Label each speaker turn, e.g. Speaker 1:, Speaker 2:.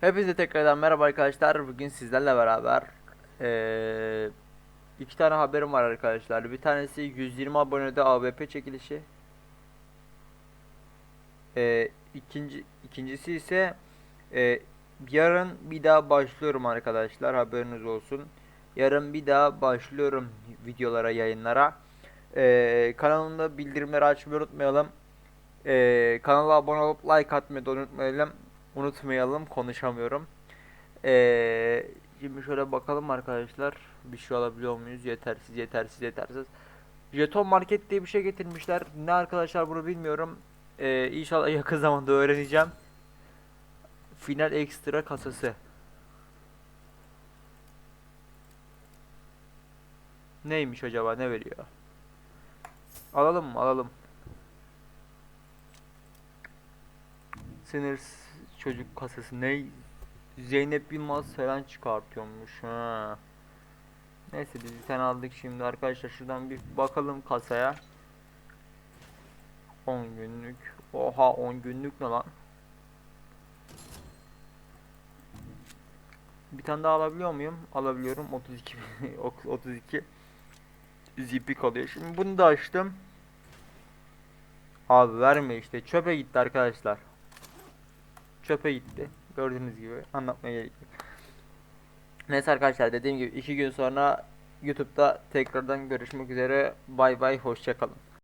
Speaker 1: Hepinize tekrardan merhaba arkadaşlar. Bugün sizlerle beraber eee, iki tane haberim var arkadaşlar. Bir tanesi 120 abonede ABP çekilişi. Eee ikinci ikincisi ise eee, yarın bir daha başlıyorum arkadaşlar. Haberiniz olsun. Yarın bir daha başlıyorum videolara, yayınlara. Eee kanalımda bildirimleri açmayı unutmayalım. Eee kanala abone olup like atmayı da unutmayalım. Unutmayalım konuşamıyorum. Eee şimdi şöyle bakalım arkadaşlar. Bir şey alabiliyor muyuz? Yetersiz, yetersiz, yetersiz. Jeton Market diye bir şey getirmişler. Ne arkadaşlar bunu bilmiyorum. Eee inşallah yakın zamanda öğreneceğim. Final ekstra kasası. Neymiş acaba? Ne veriyor? Alalım mı? Alalım. Sınırsız çocuk kasası ne? Zeynep Yılmaz falan çıkartıyormuş ha. Neyse biz bir tane aldık şimdi arkadaşlar şuradan bir bakalım kasaya. 10 günlük. Oha 10 günlük ne lan? Bir tane daha alabiliyor muyum? Alabiliyorum. 32 32 zipi kalıyor. Şimdi bunu da açtım. Abi verme işte çöpe gitti arkadaşlar. Çöpe gitti. Gördüğünüz gibi anlatmaya gerek yok. Neyse arkadaşlar dediğim gibi iki gün sonra YouTube'da tekrardan görüşmek üzere. Bay bay hoşça kalın.